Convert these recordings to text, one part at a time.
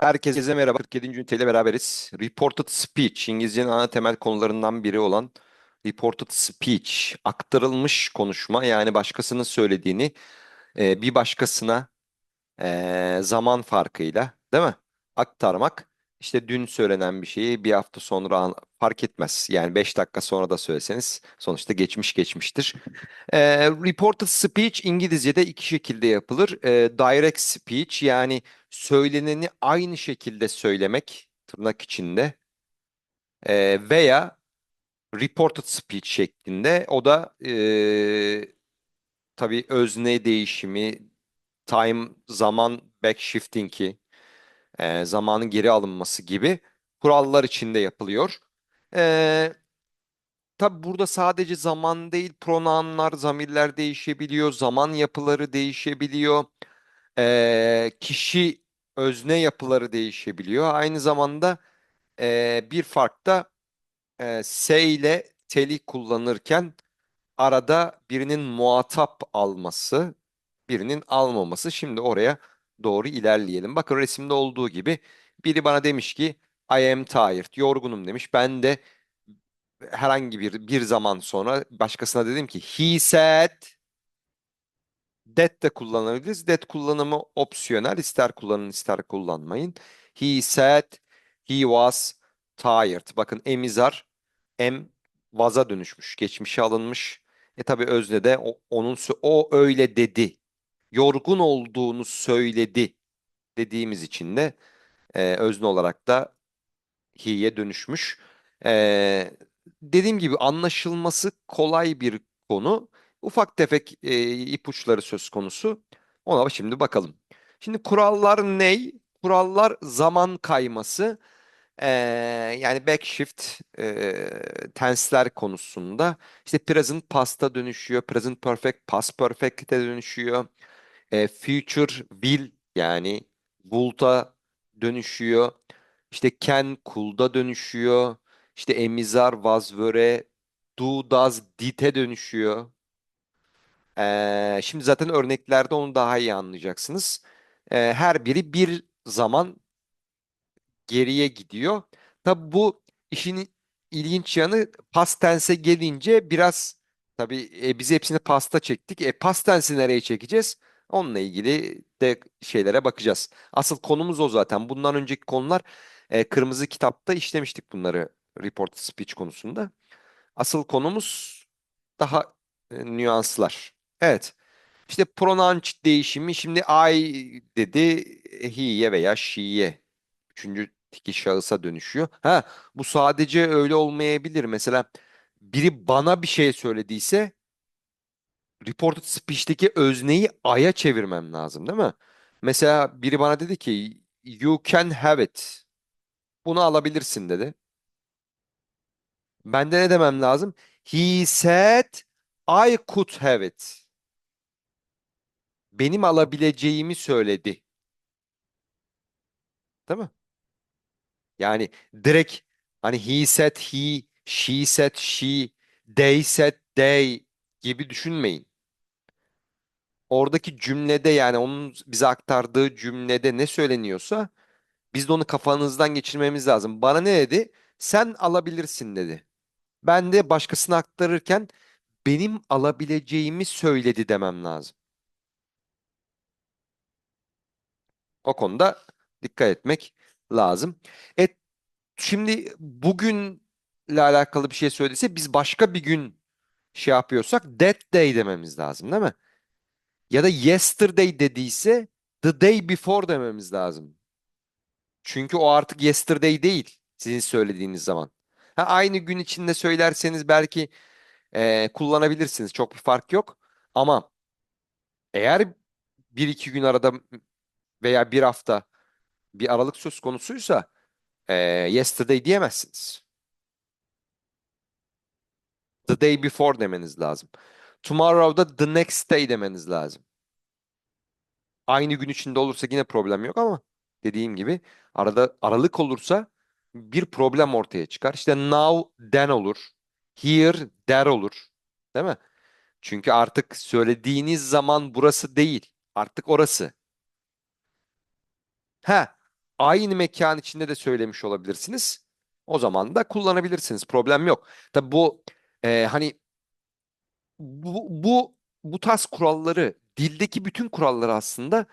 Herkese merhaba. 47. üniteyle beraberiz. Reported speech, İngilizcenin ana temel konularından biri olan reported speech, aktarılmış konuşma yani başkasının söylediğini e, bir başkasına e, zaman farkıyla, değil mi? Aktarmak. İşte dün söylenen bir şeyi bir hafta sonra fark etmez. Yani 5 dakika sonra da söyleseniz sonuçta geçmiş geçmiştir. E, reported speech İngilizce'de iki şekilde yapılır. E, direct speech yani söyleneni aynı şekilde söylemek tırnak içinde e, veya reported speech şeklinde o da e, tabii özne değişimi, time, zaman backshifting'i, e, zamanın geri alınması gibi kurallar içinde yapılıyor. E, tabii burada sadece zaman değil, pronounlar, zamirler değişebiliyor, zaman yapıları değişebiliyor. Ee, kişi özne yapıları değişebiliyor. Aynı zamanda e, bir fark da e, se ile teli kullanırken arada birinin muhatap alması, birinin almaması. Şimdi oraya doğru ilerleyelim. Bakın resimde olduğu gibi biri bana demiş ki I am tired, yorgunum demiş. Ben de herhangi bir bir zaman sonra başkasına dedim ki he said That de kullanabiliriz. That kullanımı opsiyonel. İster kullanın ister kullanmayın. He said he was tired. Bakın emizar em was'a dönüşmüş. Geçmişe alınmış. E tabi özne de o, onun o öyle dedi. Yorgun olduğunu söyledi dediğimiz için de e, özne olarak da he'ye dönüşmüş. E, dediğim gibi anlaşılması kolay bir konu. Ufak tefek e, ipuçları söz konusu. Ona şimdi bakalım. Şimdi kurallar ne? Kurallar zaman kayması. E, yani backshift e, tense'ler konusunda. İşte present past'a dönüşüyor. Present perfect past perfect'e dönüşüyor. E, future will yani would'a dönüşüyor. İşte can could'a dönüşüyor. İşte emizar was were do does did'e dönüşüyor. Ee, şimdi zaten örneklerde onu daha iyi anlayacaksınız. Ee, her biri bir zaman geriye gidiyor. Tabi bu işin ilginç yanı past tense'e gelince biraz tabi e, biz hepsini pasta çektik. E past tense'i nereye çekeceğiz? Onunla ilgili de şeylere bakacağız. Asıl konumuz o zaten. Bundan önceki konular e, kırmızı kitapta işlemiştik bunları report speech konusunda. Asıl konumuz daha e, nüanslar. Evet. İşte pronoun değişimi şimdi I dedi he'ye veya she'ye. Üçüncü tiki şahısa dönüşüyor. Ha bu sadece öyle olmayabilir. Mesela biri bana bir şey söylediyse reported speech'teki özneyi I'ya çevirmem lazım değil mi? Mesela biri bana dedi ki you can have it. Bunu alabilirsin dedi. Ben de ne demem lazım? He said I could have it. Benim alabileceğimi söyledi. Değil mi? Yani direkt hani he said he, she said she, they said they gibi düşünmeyin. Oradaki cümlede yani onun bize aktardığı cümlede ne söyleniyorsa biz de onu kafanızdan geçirmemiz lazım. Bana ne dedi? Sen alabilirsin dedi. Ben de başkasına aktarırken benim alabileceğimi söyledi demem lazım. O konuda dikkat etmek lazım. E, şimdi bugünle alakalı bir şey söylediyse biz başka bir gün şey yapıyorsak that day dememiz lazım değil mi? Ya da yesterday dediyse the day before dememiz lazım. Çünkü o artık yesterday değil sizin söylediğiniz zaman. Ha, aynı gün içinde söylerseniz belki e, kullanabilirsiniz. Çok bir fark yok. Ama eğer bir iki gün arada veya bir hafta bir aralık söz konusuysa e, yesterday diyemezsiniz. The day before demeniz lazım. Tomorrow'da the next day demeniz lazım. Aynı gün içinde olursa yine problem yok ama dediğim gibi arada aralık olursa bir problem ortaya çıkar. İşte now then olur. Here there olur. Değil mi? Çünkü artık söylediğiniz zaman burası değil. Artık orası. Ha, aynı mekan içinde de söylemiş olabilirsiniz. O zaman da kullanabilirsiniz. Problem yok. Tabi bu e, hani bu, bu bu tarz kuralları dildeki bütün kuralları aslında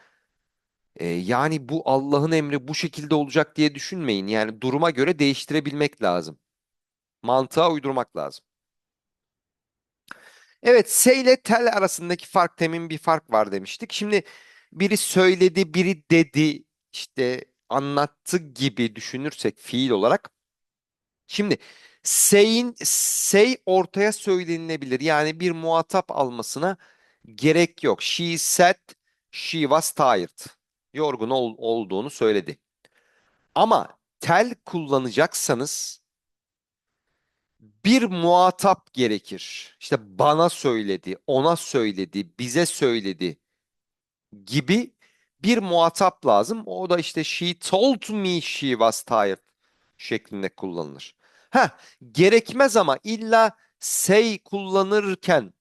e, yani bu Allah'ın emri bu şekilde olacak diye düşünmeyin. Yani duruma göre değiştirebilmek lazım. Mantığa uydurmak lazım. Evet, S ile tel arasındaki fark temin bir fark var demiştik. Şimdi biri söyledi, biri dedi, işte anlattı gibi düşünürsek fiil olarak. Şimdi say'in say ortaya söylenilebilir. Yani bir muhatap almasına gerek yok. She said she was tired. Yorgun ol- olduğunu söyledi. Ama tel kullanacaksanız bir muhatap gerekir. İşte bana söyledi, ona söyledi, bize söyledi gibi bir muhatap lazım. O da işte she told me she was tired şeklinde kullanılır. Ha, gerekmez ama illa say kullanırken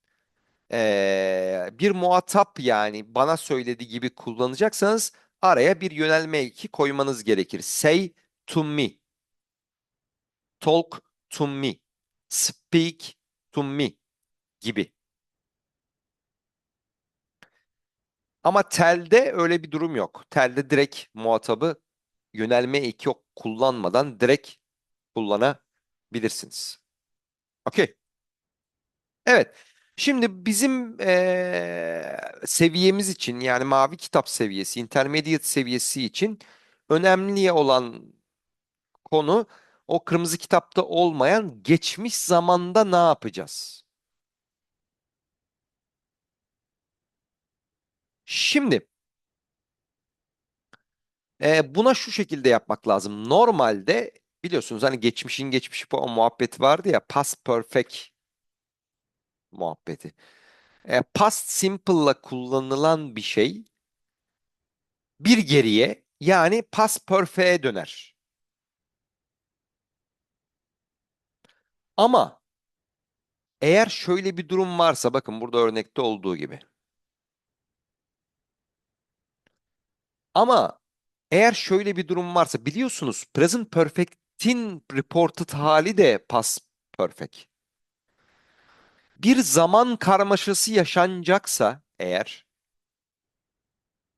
eee, bir muhatap yani bana söyledi gibi kullanacaksanız araya bir yönelme eki koymanız gerekir. Say to me, talk to me, speak to me gibi. Ama telde öyle bir durum yok. Telde direkt muhatabı yönelme eki yok kullanmadan direkt kullanabilirsiniz. Okey. Evet. Şimdi bizim eee, seviyemiz için yani mavi kitap seviyesi, intermediate seviyesi için önemli olan konu o kırmızı kitapta olmayan geçmiş zamanda ne yapacağız? Şimdi e, buna şu şekilde yapmak lazım. Normalde biliyorsunuz hani geçmişin geçmişi o muhabbeti vardı ya past perfect muhabbeti. E, past simple'la kullanılan bir şey bir geriye yani past perfect'e döner. Ama eğer şöyle bir durum varsa bakın burada örnekte olduğu gibi. Ama eğer şöyle bir durum varsa biliyorsunuz present perfect'in reported hali de past perfect. Bir zaman karmaşası yaşanacaksa eğer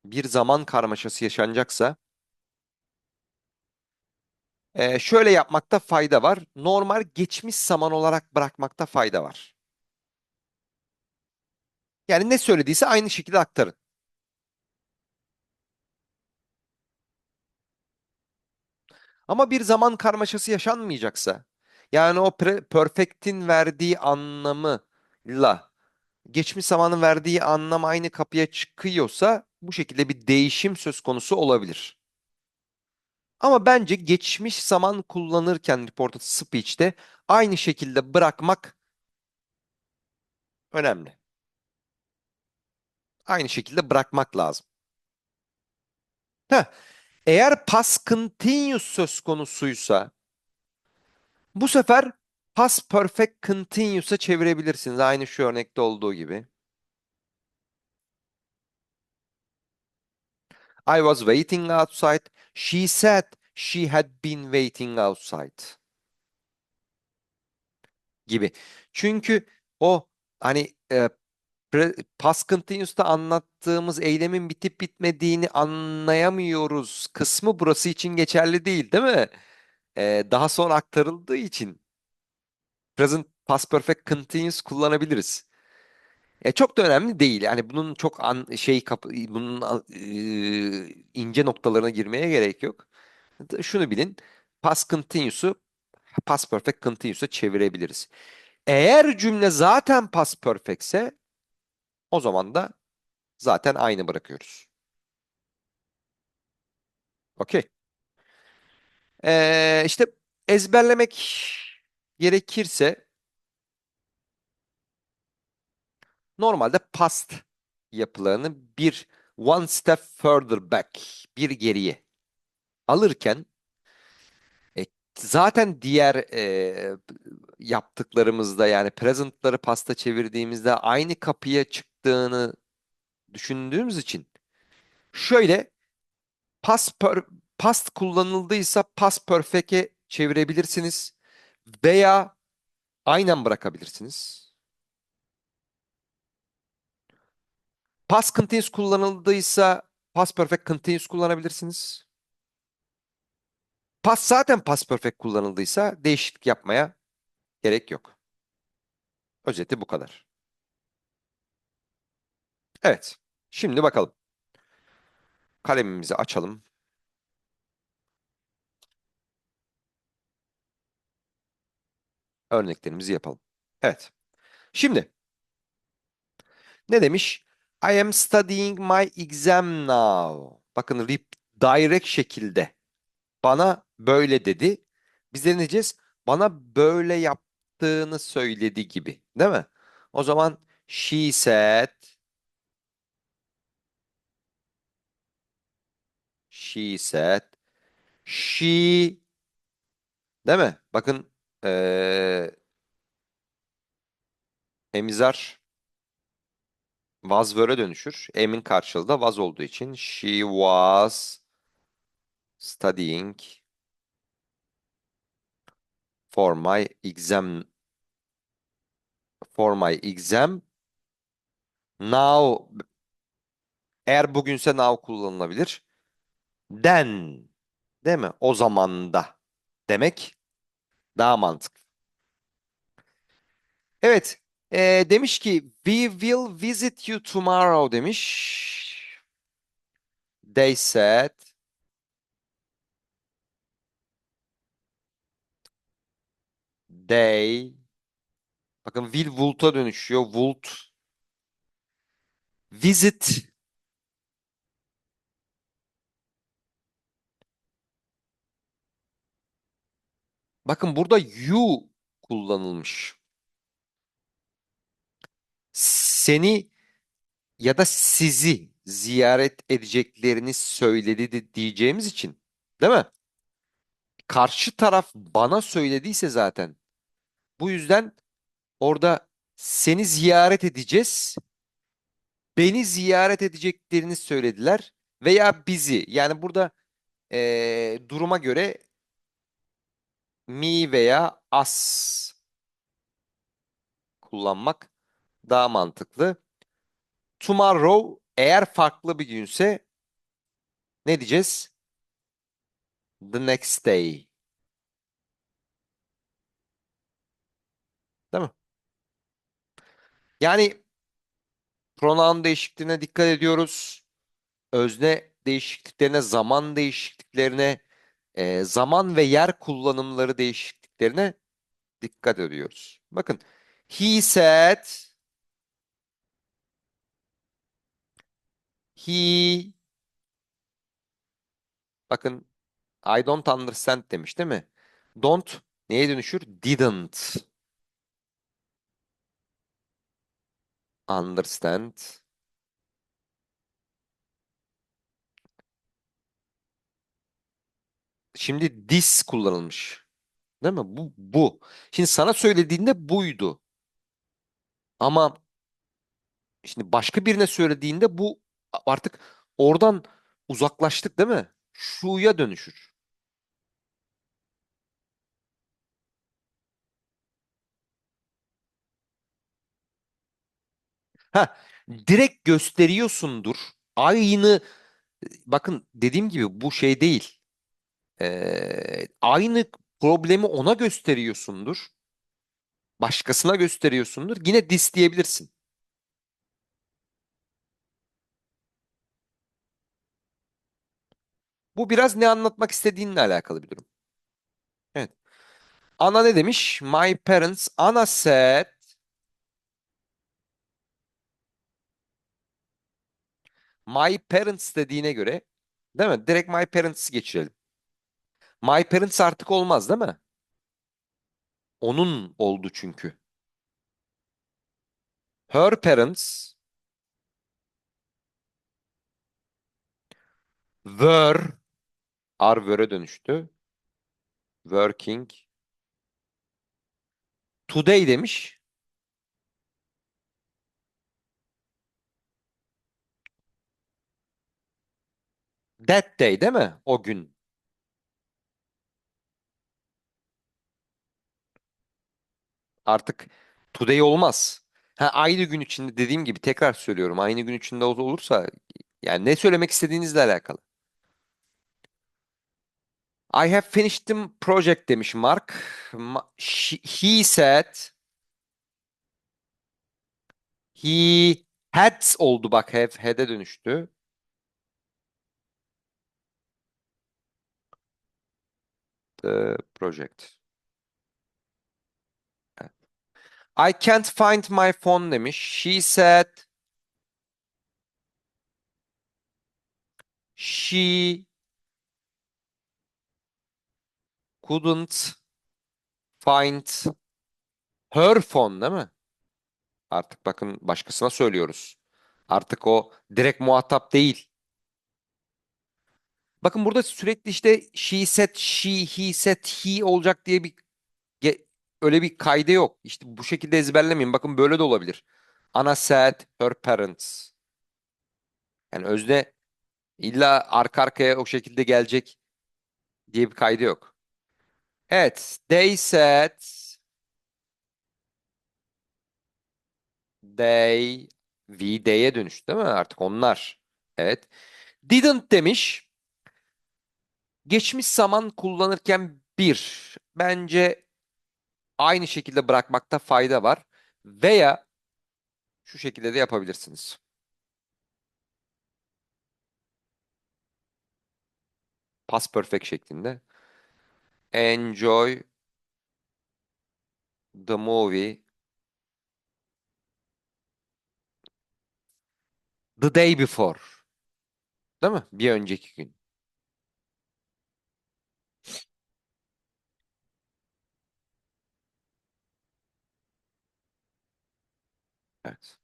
bir zaman karmaşası yaşanacaksa e, şöyle yapmakta fayda var. Normal geçmiş zaman olarak bırakmakta fayda var. Yani ne söylediyse aynı şekilde aktarın. Ama bir zaman karmaşası yaşanmayacaksa, yani o perfect'in verdiği anlamıyla geçmiş zamanın verdiği anlam aynı kapıya çıkıyorsa bu şekilde bir değişim söz konusu olabilir. Ama bence geçmiş zaman kullanırken reported speech'te aynı şekilde bırakmak önemli. Aynı şekilde bırakmak lazım. Heh, eğer past continuous söz konusuysa bu sefer past perfect continuous'a çevirebilirsiniz. Aynı şu örnekte olduğu gibi. I was waiting outside. She said she had been waiting outside. Gibi. Çünkü o hani e, past continuous'ta anlattığımız eylemin bitip bitmediğini anlayamıyoruz kısmı burası için geçerli değil, değil mi? E, daha sonra aktarıldığı için present past perfect continuous kullanabiliriz. E, çok da önemli değil. Yani bunun çok an, şey kapı, bunun e, ince noktalarına girmeye gerek yok. Şunu bilin. Past continuous'u past perfect continuous'a çevirebiliriz. Eğer cümle zaten past perfect ise o zaman da zaten aynı bırakıyoruz. Okey. Ee, işte ezberlemek gerekirse normalde past yapılarını bir one step further back, bir geriye alırken e, zaten diğer e, yaptıklarımızda yani present'ları pasta çevirdiğimizde aynı kapıya çıktığını düşündüğümüz için şöyle past per, past kullanıldıysa past perfect'e çevirebilirsiniz veya aynen bırakabilirsiniz. Past continuous kullanıldıysa past perfect continuous kullanabilirsiniz. Past zaten past perfect kullanıldıysa değişiklik yapmaya gerek yok. Özeti bu kadar. Evet. Şimdi bakalım. Kalemimizi açalım. Örneklerimizi yapalım. Evet. Şimdi ne demiş? I am studying my exam now. Bakın rep direct şekilde bana böyle dedi. Biz de ne diyeceğiz? Bana böyle yaptığını söyledi gibi. Değil mi? O zaman she said she said she değil mi? Bakın eee emizar was were'e dönüşür. Am'in karşılığı da was olduğu için she was studying for my exam for my exam now eğer bugünse now kullanılabilir. Then değil mi? O zamanda demek daha mantıklı. Evet. eee, demiş ki we will visit you tomorrow demiş. They said they bakın will would'a dönüşüyor. Would visit bakın burada you kullanılmış. Seni ya da sizi ziyaret edeceklerini söyledi diyeceğimiz için değil mi? Karşı taraf bana söylediyse zaten bu yüzden orada seni ziyaret edeceğiz. Beni ziyaret edeceklerini söylediler veya bizi. Yani burada eee, duruma göre me veya us kullanmak daha mantıklı. Tomorrow eğer farklı bir günse ne diyeceğiz? The next day. Değil mi? Yani pronoun değişikliğine dikkat ediyoruz. Özne değişikliklerine, zaman değişikliklerine, e, zaman ve yer kullanımları değişikliklerine dikkat ediyoruz. Bakın, he said, he, bakın I don't understand demiş değil mi? Don't neye dönüşür? Didn't understand. Şimdi this kullanılmış. Değil mi? Bu, bu. Şimdi sana söylediğinde buydu. Ama şimdi başka birine söylediğinde bu artık oradan uzaklaştık değil mi? Şu'ya dönüşür. Ha, direkt gösteriyorsundur. Aynı bakın dediğim gibi bu şey değil. Ee, aynı problemi ona gösteriyorsundur. Başkasına gösteriyorsundur. Yine dis diyebilirsin. Bu biraz ne anlatmak istediğinle alakalı bir durum. Evet. Ana ne demiş? My parents. Ana said my parents dediğine göre değil mi? Direkt my parents'ı geçirelim. My parents artık olmaz değil mi? Onun oldu çünkü. Her parents were are were'e dönüştü. Working today demiş. That day değil mi? O gün. Artık today olmaz. Ha, aynı gün içinde dediğim gibi tekrar söylüyorum. Aynı gün içinde ol- olursa yani ne söylemek istediğinizle alakalı. I have finished the project demiş Mark. Ma- she- he said he had oldu bak have had'e dönüştü. The project. Evet. I can't find my phone demiş. She said she couldn't find her phone değil mi? Artık bakın başkasına söylüyoruz. Artık o direkt muhatap değil. Bakın burada sürekli işte she said she, he said he olacak diye bir öyle bir kaydı yok. İşte bu şekilde ezberlemeyin. Bakın böyle de olabilir. Anna said her parents. Yani özne illa arka arkaya o şekilde gelecek diye bir kaydı yok. Evet. They said they we they'e dönüştü değil mi? Artık onlar. Evet. Didn't demiş. Geçmiş zaman kullanırken bir. Bence aynı şekilde bırakmakta fayda var. Veya şu şekilde de yapabilirsiniz. Past perfect şeklinde. Enjoy the movie the day before. Değil mi? Bir önceki gün. Evet.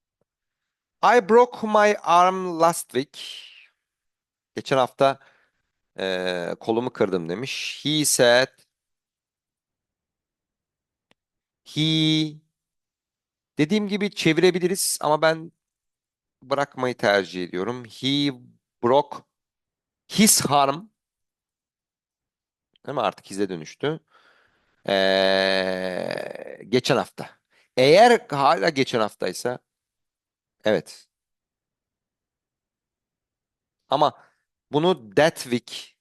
I broke my arm last week. Geçen hafta eee, kolumu kırdım demiş. He said he dediğim gibi çevirebiliriz ama ben bırakmayı tercih ediyorum. He broke his arm. Değil mi? Artık hiz'e dönüştü. Eee, geçen hafta. Eğer hala geçen haftaysa evet. Ama bunu that week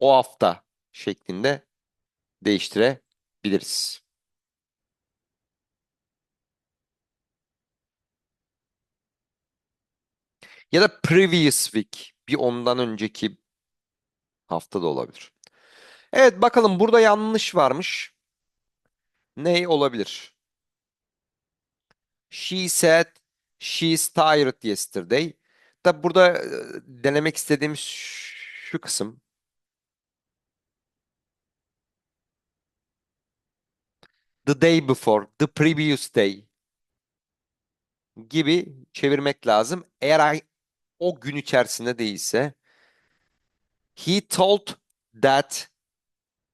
o hafta şeklinde değiştirebiliriz. Ya da previous week bir ondan önceki hafta da olabilir. Evet bakalım burada yanlış varmış. Ne olabilir? She said she's tired yesterday. Tabi burada e, denemek istediğim şu kısım. The day before, the previous day gibi çevirmek lazım. Eğer o gün içerisinde değilse he told that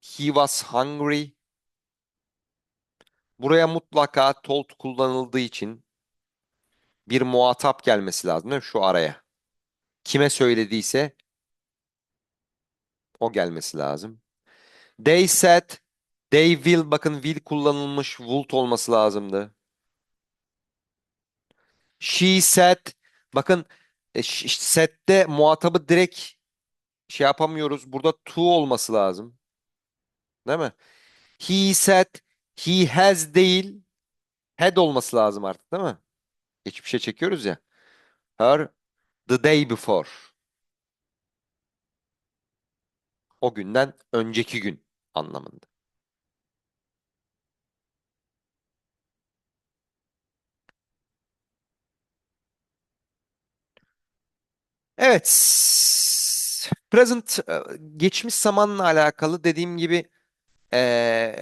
he was hungry. Buraya mutlaka told kullanıldığı için bir muhatap gelmesi lazım değil mi? Şu araya. Kime söylediyse o gelmesi lazım. They said they will bakın will kullanılmış would olması lazımdı. She said bakın e, said'de muhatabı direkt şey yapamıyoruz. Burada to olması lazım. Değil mi? He said he has değil had olması lazım artık değil mi? Geçmişe çekiyoruz ya. Her the day before. O günden önceki gün anlamında. Evet. Present e, geçmiş zamanla alakalı dediğim gibi e,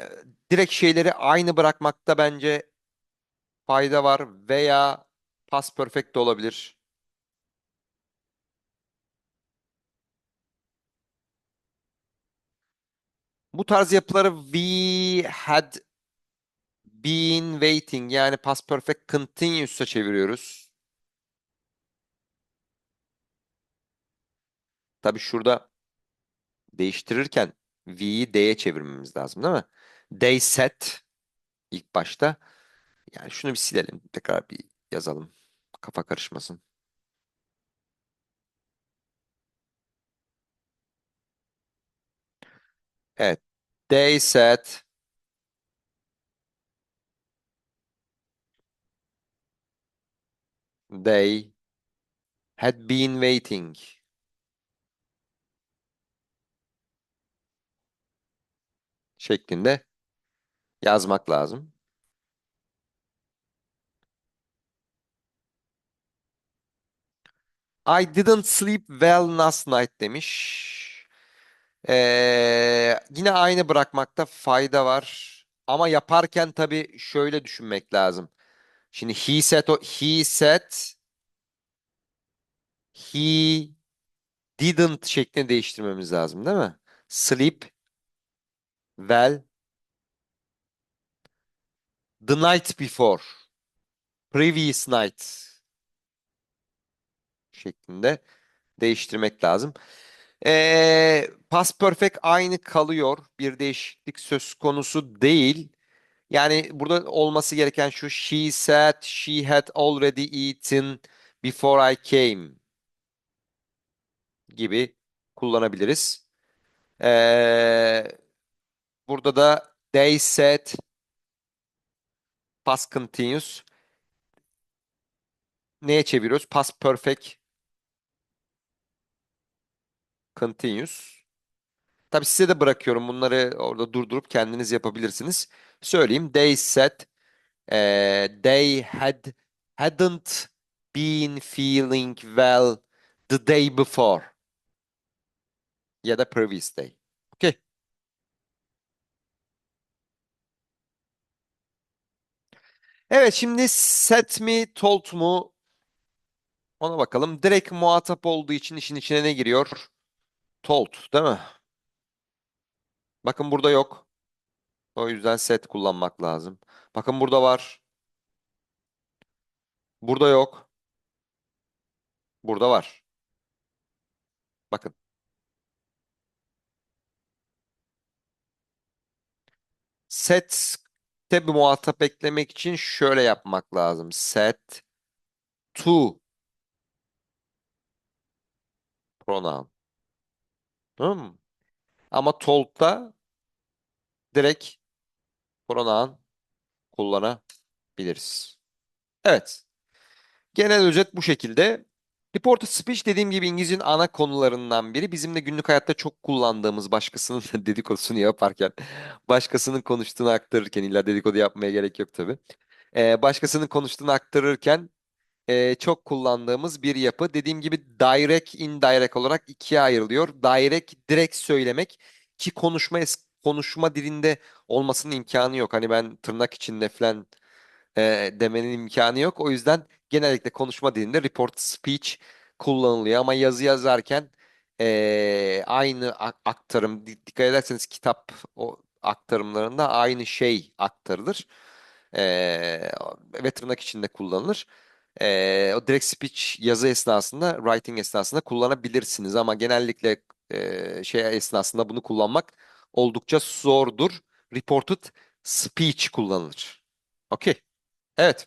direkt şeyleri aynı bırakmakta bence fayda var veya past perfect de olabilir. Bu tarz yapıları we had been waiting yani past perfect continuous'a çeviriyoruz. Tabii şurada değiştirirken V'yi D'ye çevirmemiz lazım değil mi? They said ilk başta. Yani şunu bir silelim. Tekrar bir yazalım. Kafa karışmasın. Evet. They said they had been waiting. şeklinde yazmak lazım. I didn't sleep well last night demiş. Ee, yine aynı bırakmakta fayda var. Ama yaparken tabii şöyle düşünmek lazım. Şimdi he said, he said, he didn't şeklinde değiştirmemiz lazım değil mi? Sleep well the night before, previous night şeklinde değiştirmek lazım. Ee, past perfect aynı kalıyor. Bir değişiklik söz konusu değil. Yani burada olması gereken şu she said she had already eaten before I came gibi kullanabiliriz. Ee, burada da they said past continuous neye çeviriyoruz? Past perfect continuous. Tabii size de bırakıyorum. Bunları orada durdurup kendiniz yapabilirsiniz. Söyleyeyim. They said eh, they had hadn't been feeling well the day before ya da previous day. Evet şimdi set mi told mu ona bakalım. Direkt muhatap olduğu için işin içine ne giriyor? Told değil mi? Bakın burada yok. O yüzden set kullanmak lazım. Bakın burada var. Burada yok. Burada var. Bakın. Set'te bir muhatap eklemek için şöyle yapmak lazım. Set to pronoun. Tamam mı? Ama told'da direkt pronoun kullanabiliriz. Evet. Genel özet bu şekilde. Report to speech dediğim gibi İngilizcenin ana konularından biri. Bizim de günlük hayatta çok kullandığımız başkasının dedikodusunu yaparken, başkasının konuştuğunu aktarırken, illa dedikodu yapmaya gerek yok tabii. Ee, başkasının konuştuğunu aktarırken e, çok kullandığımız bir yapı. Dediğim gibi direct, indirect olarak ikiye ayrılıyor. Direct, direkt söylemek ki konuşma konuşma dilinde olmasının imkanı yok. Hani ben tırnak içinde falan e, demenin imkanı yok. O yüzden genellikle konuşma dilinde report speech kullanılıyor ama yazı yazarken e, aynı aktarım di- dikkat ederseniz kitap o aktarımlarında aynı şey aktarılır. E, ve tırnak içinde kullanılır. E, o direct speech yazı esnasında, writing esnasında kullanabilirsiniz ama genellikle e, şey esnasında bunu kullanmak oldukça zordur. Reported speech kullanılır. Okey. Evet.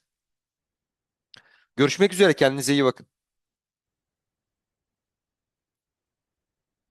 Görüşmek üzere. Kendinize iyi bakın.